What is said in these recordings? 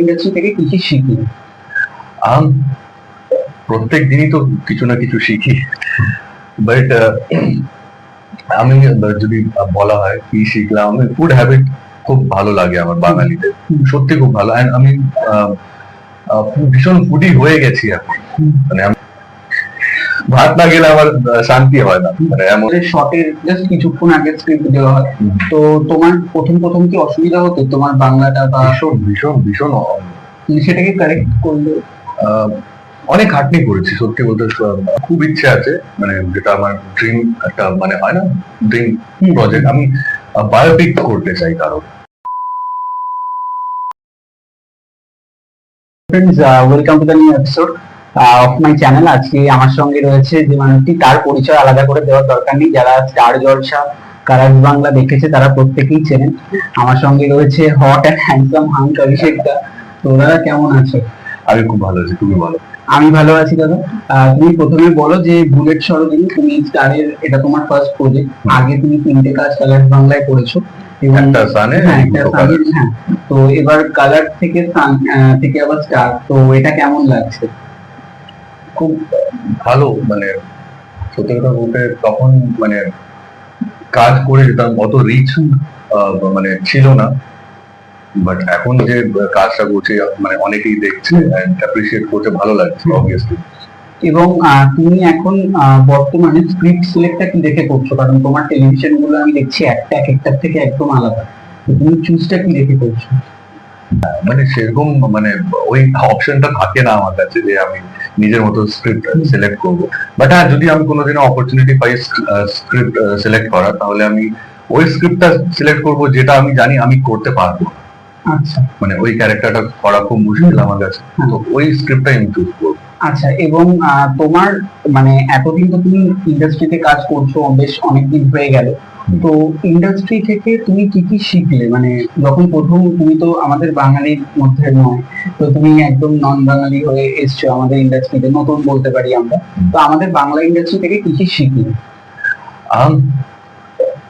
Industry থেকে কি কি শিখি প্রত্যেক দিনই তো কিছু না কিছু শিখি। বাট আমি যদি বলা হয় কি শিখলাম আমি ফুড হ্যাবিট খুব ভালো লাগে আমার বাঙালিদের। সত্যি খুব ভালো। আমি ভীষণ ফুডি হয়ে গেছি এখন। মানে আমি ভাত না গেলে আমার শান্তি হয় না। মানে এমন শর্টের জাস্ট কিছুক্ষণ আগে স্ক্রিপ্ট দেওয়া হয়। তো তোমার প্রথম প্রথম কি অসুবিধা হতো? তোমার বাংলাটা বা ভীষণ ভীষণ ভীষণ সেটাকে কারেক্ট করলে? অনেক খাটনি করেছি সত্যি বলতে খুব ইচ্ছে আছে। মানে যেটা আমার ড্রিম একটা মানে হয় না? ড্রিম প্রজেক্ট আমি বায়োপিক করতে চাই কারণ friends welcome to the new episode of my channel আজকে আমার সঙ্গে রয়েছে যে মানুষটি তার পরিচয় আলাদা করে দেওয়ার দরকার নেই। যারা স্টার জলসা কারাজ বাংলা দেখেছে তারা প্রত্যেকেই চেনেন। আমার সঙ্গে রয়েছে hot and handsome hunk Abhishek da. তো দাদা কেমন আছো? আমি খুব ভালো আছি তুমি ভালো আমি ভালো আছি দাদা। তুমি প্রথমে বলো যে বুলেট সরোজিনী তুমি স্টারের এটা তোমার ফার্স্ট প্রজেক্ট আগে তুমি তিনটে কাজ কালার বাংলায় করেছ। হ্যাঁ, হ্যাঁ। তো এবার কালার থেকে থেকে আবার স্টার তো এটা কেমন লাগছে? খুব ভালো মানে সত্যি কথা বলতে তখন মানে কাজ করে যেতাম অত রিচ মানে ছিল না। বাট এখন যে কাজটা করছে মানে অনেকেই দেখছে অ্যান্ড অ্যাপ্রিসিয়েট করতে ভালো লাগছে অবভিয়াসলি এবং তুমি এখন বর্তমানে স্ক্রিপ্ট সিলেক্টটা কি দেখে করছ? কারণ তোমার টেলিভিশনগুলো আমি দেখছি একটা এক একটার থেকে একদম আলাদা। তুমি চুজটা কি দেখে করছ? মানে সেরকম মানে ওই অপশনটা থাকে না আমার কাছে যে আমি নিজের মতো স্ক্রিপ্ট সিলেক্ট করব। বাট হ্যাঁ যদি আমি কোনোদিনও অপরচুনিটি পাই স্ক্রিপ্ট সিলেক্ট করার তাহলে আমি ওই স্ক্রিপ্টটা সিলেক্ট করব যেটা আমি জানি আমি করতে পারব। আচ্ছা। মানে ওই ক্যারেক্টারটা করা খুব মুশকিল আমার কাছে। হ্যাঁ। তো ওই স্ক্রিপ্টটাই আমি চুজ করব। আচ্ছা এবং তোমার মানে এতদিন তো তুমি ইন্ডাস্ট্রিতে কাজ করছ বেশ অনেকদিন হয়ে গেল। তো ইন্ডাস্ট্রি থেকে তুমি কি কি শিখলে? মানে যখন প্রথম তুমি তো আমাদের বাঙালির মধ্যে নয় তো তুমি একদম নন বাঙালি হয়ে এসছো আমাদের ইন্ডাস্ট্রিতে নতুন বলতে পারি আমরা। তো আমাদের বাংলা ইন্ডাস্ট্রি থেকে কি কি শিখলে?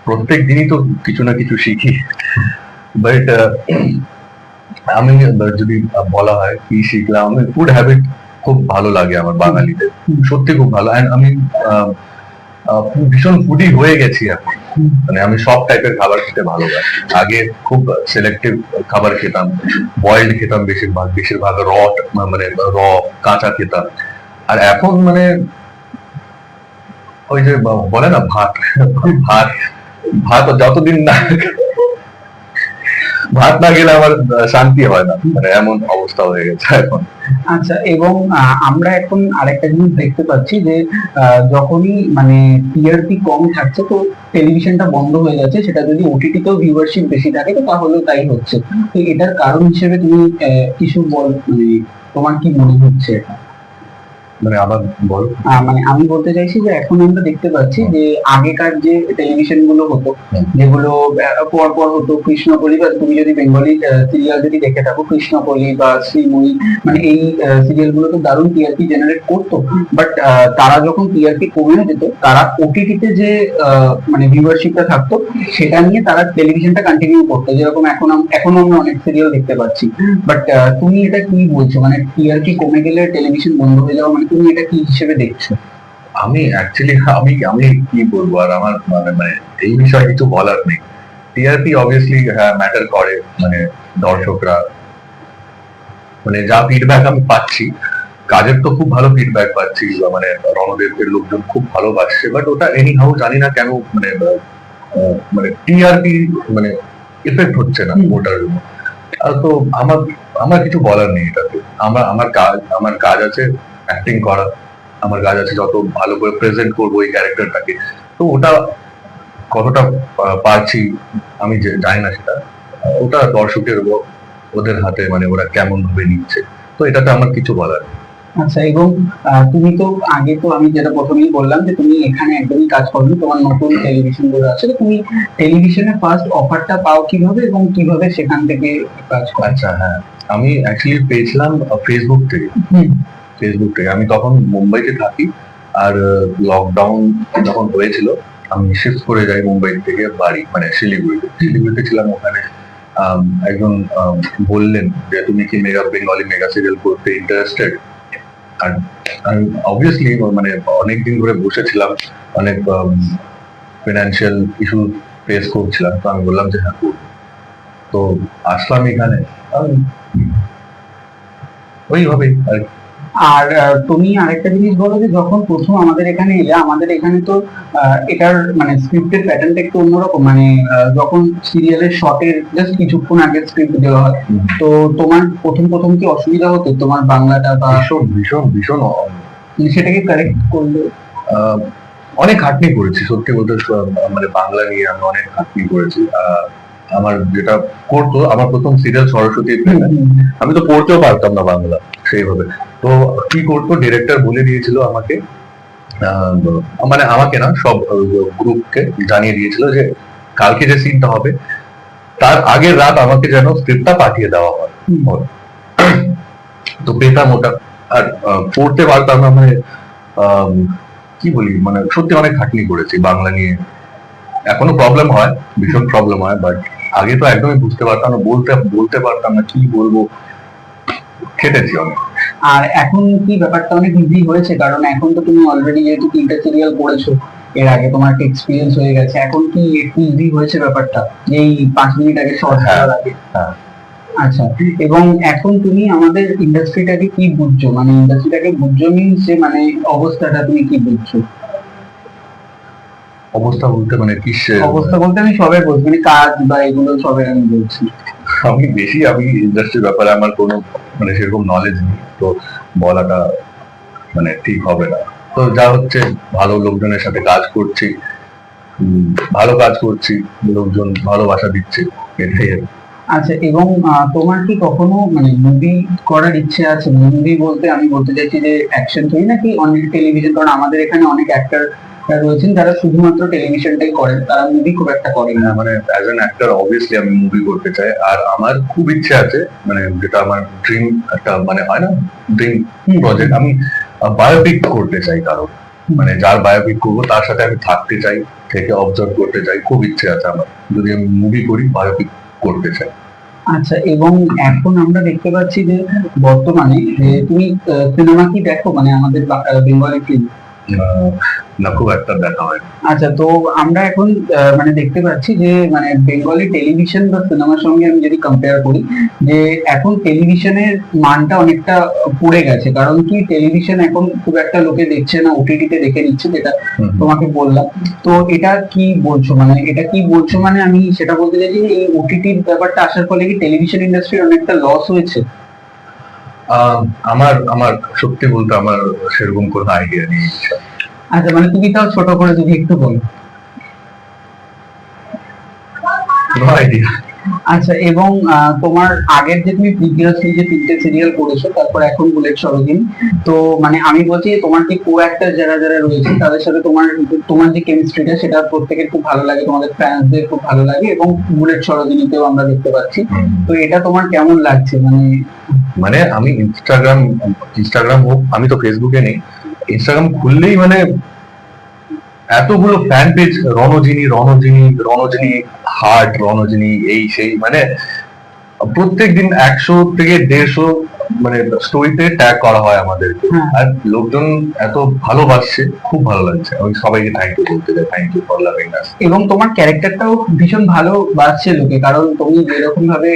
প্রত্যেক দিনই তো কিছু না কিছু শিখি। বাট আমি যদি বলা হয় কি শিখলাম আমি ফুড হ্যাবিট খুব ভালো লাগে আমার বাঙালিদের। সত্যি খুব ভালো। অ্যান্ড আমি ভীষণ ফুডি হয়ে গেছি এখন। মানে আমি সব টাইপের খাবার খেতে ভালোবাসি। আগে খুব সিলেক্টিভ খাবার খেতাম বয়েলড খেতাম বেশিরভাগ বেশিরভাগ র মানে র কাঁচা খেতাম। আর এখন মানে ওই যে বলে না, ভাত ভাত ভাত যতদিন না ভাত না গেলে আমার শান্তি হয় না। মানে এমন অবস্থা হয়ে গেছে এখন। আচ্ছা এবং আমরা এখন আরেকটা জিনিস দেখতে পাচ্ছি যে যখনই মানে টিআরপি কম থাকছে, তো টেলিভিশনটা বন্ধ হয়ে যাচ্ছে। সেটা যদি ওটিটিতেও ভিউয়ারশিপ বেশি থাকে, তো তাহলেও তাই হচ্ছে। তো এটার কারণ হিসেবে তুমি কিছু বল মানে তোমার কি মনে হচ্ছে এটা? মানে আবার বল। মানে আমি বলতে চাইছি যে এখন আমরা দেখতে পাচ্ছি যে আগেকার যে টেলিভিশনগুলো হতো যেগুলো পর পর হতো বা তুমি যদি বেঙ্গলি সিরিয়াল যদি দেখে থাকো বা শ্রীময়ী মানে এই সিরিয়ালগুলো তো দারুণ টিআরপি জেনারেট করতো। বাট তারা যখন টিআরপি কমে যেত তারা ওটিটিতে যে আহ, মানে ভিউয়ারশিপটা থাকতো সেটা নিয়ে তারা টেলিভিশনটা কন্টিনিউ করতো। যেরকম এখন এখনও আমরা অনেক সিরিয়াল দেখতে পাচ্ছি। বাট তুমি এটা কি বলছো? মানে টিআরপি কমে গেলে টেলিভিশন বন্ধ হয়ে যাওয়া মানে তুমি এটা কি হিসেবে দেখছ? আমি অ্যাকচুয়ালি আমি আমি কি বলব? আর আমার মানে মানে এই বিষয়ে কিছু বলার নেই। টিআরপি অবভিয়াসলি হ্যাঁ ম্যাটার করে মানে দর্শকরা। মানে যা ফিডব্যাক আমি পাচ্ছি কাজের তো খুব ভালো ফিডব্যাক পাচ্ছি মানে রণদেবের লোকজন খুব ভালোবাসছে বাট ওটা এনি হাউ জানি না কেন মানে মানে টিআরপি মানে এফেক্ট হচ্ছে না ওটার জন্য। তো আমার আমার কিছু বলার নেই এটাতে। আমার আমার কাজ আমার কাজ আছে অ্যাক্টিং করা আমার কাজ আছে যত ভালো করে প্রেজেন্ট করব ওই ক্যারেক্টারটাকে তো ওটা কতটা পারছি আমি যে- জানি না সেটা। ওটা দর্শকের ওদের হাতে মানে ওরা কেমন ভাবে নিচ্ছে। তো এটাতে আমার কিছু বলার আচ্ছা এবং তুমি তো আগে তো আমি যেটা প্রথমেই বললাম যে তুমি এখানে একদমই কাজ করবে তোমার নতুন টেলিভিশনগুলো আছে তুমি টেলিভিশনে ফার্স্ট অফারটা পাও কীভাবে এবং কীভাবে সেখান থেকে কাজ করো? আচ্ছা হ্যাঁ। আমি অ্যাকচুয়ালি পেয়েছিলাম ফেসবুক থেকে। হুম, ফেসবুক থেকে। আমি তখন মুম্বাইতে থাকি আর লকডাউন যখন হয়েছিল, আমি শিফট করে যাই মুম্বাই থেকে বাড়ি মানে শিলিগুড়িতে। শিলিগুড়িতে ছিলাম ওখানে একজন বললেন যে, তুমি কি মেগা বেঙ্গলি মেগা সিরিয়াল করতে ইন্টারেস্টেড আর অবভিয়াসলি মানে অনেক দিন ধরে বসেছিলাম, অনেক ফিনান্সিয়াল ইস্যু ফেস করছিলাম। তো আমি বললাম যে হ্যাঁ করব। তো আসলাম এখানে। ওইভাবেই আর কি। আর তুমি আরেকটা জিনিস বলো যে যখন প্রথম আমাদের এখানে এলে আমাদের এখানে তো এটার মানে স্ক্রিপ্টের প্যাটার্নটা একটু অন্যরকম। মানে যখন সিরিয়ালের শর্টের জাস্ট কিছুক্ষণ আগে স্ক্রিপ্ট দেওয়া হয় তো তোমার প্রথম প্রথম কি অসুবিধা হতো? তোমার বাংলাটা বা ভীষণ ভীষণ ভীষণ সেটাকে কারেক্ট করলে? অনেক খাটনি করেছি সত্যি বলতে মানে বাংলা নিয়ে আমি অনেক খাটনি করেছি। আহ, আমার যেটা করতো আমার প্রথম সিরিয়াল সরস্বতী আমি তো পড়তেও পারতাম না বাংলা। সেইভাবে তো কি করতো? ডিরেক্টর বলে দিয়েছিল আমাকে মানে আমাকে না সব গ্রুপকে জানিয়ে দিয়েছিল যে কালকে যে সিনটা হবে তার আগের রাত আমাকে যেন স্ক্রিপ্টটা পাঠিয়ে দেওয়া হয়। তো পেতাম ওটা আর পড়তে পারতাম না মানে কি বলি মানে সত্যি অনেক খাটনি করেছি বাংলা নিয়ে। এখনও প্রবলেম হয় ভীষণ প্রবলেম হয় বাট আগে তো একদমই বুঝতে পারতাম না বলতে বলতে পারতাম না কি বলব। খেটেছি অনেক আর এখন কি ব্যাপারটা অনেক ইজি হয়েছে কারণ এখন তো তুমি অলরেডি যেহেতু তিনটা সিরিয়াল করেছ এর আগে তোমার একটা এক্সপিরিয়েন্স হয়ে গেছে এখন কি একটু ইজি হয়েছে ব্যাপারটা? এই পাঁচ মিনিট আগে শর্ট হ্যাঁ, করার আগে? হ্যাঁ। আচ্ছা এবং এখন তুমি আমাদের ইন্ডাস্ট্রিটাকে কি বুঝছ? মানে ইন্ডাস্ট্রিটাকে বুঝছ মিনস যে মানে অবস্থাটা তুমি কি বুঝছ? অবস্থা বলতে মানে কিসের? অবস্থা বলতে আমি সবাই বলছি মানে কাজ বা এগুলো সবাই আমি বলছি। আমি বেশি আমি ইন্ডাস্ট্রির ব্যাপারে আমার কোনো মানে সেরকম নলেজ নেই, তো বলাটা মানে ঠিক হবে না। তো যা হচ্ছে, ভালো লোকজনের সাথে কাজ করছি ভালো কাজ করছি, লোকজন ভালোবাসা দিচ্ছে, এটাই আর আচ্ছা এবং তোমার কি কখনো মানে মুভি করার ইচ্ছে আছে? মুভি বলতে আমি বলতে চাইছি যে অ্যাকশন ছবি নাকি অনেক টেলিভিশন কারণ আমাদের এখানে অনেক অ্যাক্টর রয়েছেন যারা শুধুমাত্র টেলিভিশনটাই করেন তারা মুভি খুব একটা করেন না। মানে অ্যাজ অ্যান অ্যাক্টর অবভিয়াসলি আমি মুভি করতে চাই আর আমার খুব ইচ্ছে আছে মানে যেটা আমার ড্রিম একটা মানে হয় না ড্রিম প্রজেক্ট আমি বায়োপিক করতে চাই কারও মানে যার বায়োপিক করব তার সাথে আমি থাকতে চাই থেকে অবজার্ভ করতে চাই খুব ইচ্ছে আছে আমার। যদি আমি মুভি করি বায়োপিক করতে চাই। আচ্ছা এবং এখন আমরা দেখতে পাচ্ছি যে বর্তমানে তুমি সিনেমা কি দেখো? মানে আমাদের বেঙ্গলি ফিল্ম না খুব একটা দেখা হয় আচ্ছা তো আমরা এখন মানে দেখতে পাচ্ছি যে মানে বেঙ্গলি টেলিভিশন বা সিনেমার সঙ্গে আমি যদি কম্পেয়ার করি যে এখন টেলিভিশনের মানটা অনেকটা পড়ে গেছে। কারণ কি টেলিভিশন এখন খুব একটা লোকে দেখছে না ওটিটিতে দেখে নিচ্ছে যেটা তোমাকে বললাম। তো এটা কি বলছো? মানে এটা কি বলছো? মানে আমি সেটা বলতে চাইছি যে এই ওটিটির ব্যাপারটা আসার ফলে কি টেলিভিশন ইন্ডাস্ট্রির অনেকটা লস হয়েছে? আমার আমার সত্যি বলতে আমার সেরকম কোনো আইডিয়া নেই। আচ্ছা মানে তুমি তাও ছোট করে যদি একটু বলো। আচ্ছা এবং তোমার আগের যে তুমি যে তিনটে সিরিয়াল করেছ তারপর এখন বুলেট সরোজিনী তো মানে আমি বলছি তোমার যে কো অ্যাক্টর যারা যারা রয়েছে তাদের সাথে তোমার তোমার যে কেমিস্ট্রিটা সেটা প্রত্যেকের খুব ভালো লাগে তোমাদের ফ্যান্সদের খুব ভালো লাগে এবং বুলেট সরোজিনীতেও আমরা দেখতে পাচ্ছি। তো এটা তোমার কেমন লাগছে? মানে মানে আমি ইনস্টাগ্রাম ইনস্টাগ্রাম হোক আমি তো ফেসবুকে নেই ইনস্টাগ্রাম খুললেই মানে এতগুলো fan page Ranjini Ranjini Ranjini heart Ranjini এই সেই মানে প্রত্যেক দিন একশো থেকে দেড়শো মানে স্টোরিতে ট্যাগ করা হয় আমাদেরকে। হ্যাঁ। আর লোকজন এত ভালোবাসছে খুব ভালো লাগছে। আমি সবাইকে থ্যাংক ইউ বলতে চাই। Thank you for loving us এবং তোমার ক্যারেক্টারটাও ভীষণ ভালো বাজছে লোকে কারণ তুমি যেরকম ভাবে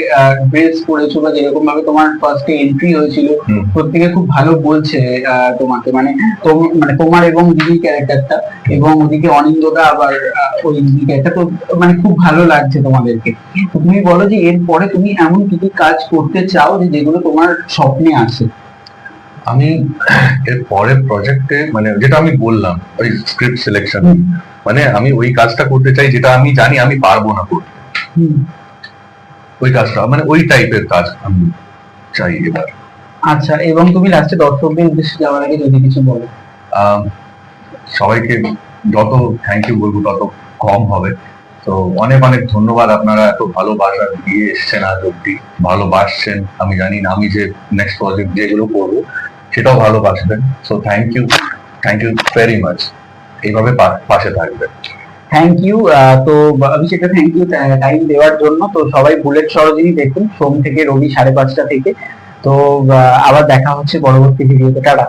ড্রেস করেছ বা যেরকম ভাবে তোমার ফার্স্টে এন্ট্রি হয়েছিল প্রত্যেকে খুব ভালো বলছে তোমাকে। মানে মানে তোমার এবং দিদির ক্যারেক্টারটা এবং ওদিকে অনিন্দদা আবার ওই দিকে এটা তো মানে খুব ভালো লাগছে তোমাদেরকে। তুমি বলো যে এরপরে তুমি এমন কি কি কাজ করতে চাও যে যেগুলো তোমার স্বপ্নে আছে। আমি এর পরের প্রজেক্টে মানে যেটা আমি বললাম ওই স্ক্রিপ্ট সিলেকশন মানে আমি ওই কাজটা করতে চাই যেটা আমি জানি আমি পারব না করতে। ওই কাজটা মানে ওই টাইপের কাজ আমি চাই এবার। আচ্ছা এবং তুমি লাস্টে দর্শকদের উদ্দেশ্যে যাওয়ার আগে যদি কিছু বলো। সবাইকে যত থ্যাংক ইউ বলব তত কম হবে। তো অনেক অনেক ধন্যবাদ। আপনারা এত ভালোবাসা দিয়ে এসছেন আজ অব্দি ভালোবাসছেন আমি জানি না আমি যে নেক্সট প্রজেক্ট যেগুলো করব, সেটাও ভালোবাসবেন so thank you thank you very much এইভাবে পাশে থাকবেন। থ্যাংক ইউ তো অভিষেকটা থ্যাংক ইউ টাইম দেওয়ার জন্য। তো সবাই বুলেট সরোজিনী দেখুন, সোম থেকে রবি সাড়ে পাঁচটা থেকে। তো আবার দেখা হচ্ছে পরবর্তী ভিডিওতে টাটা।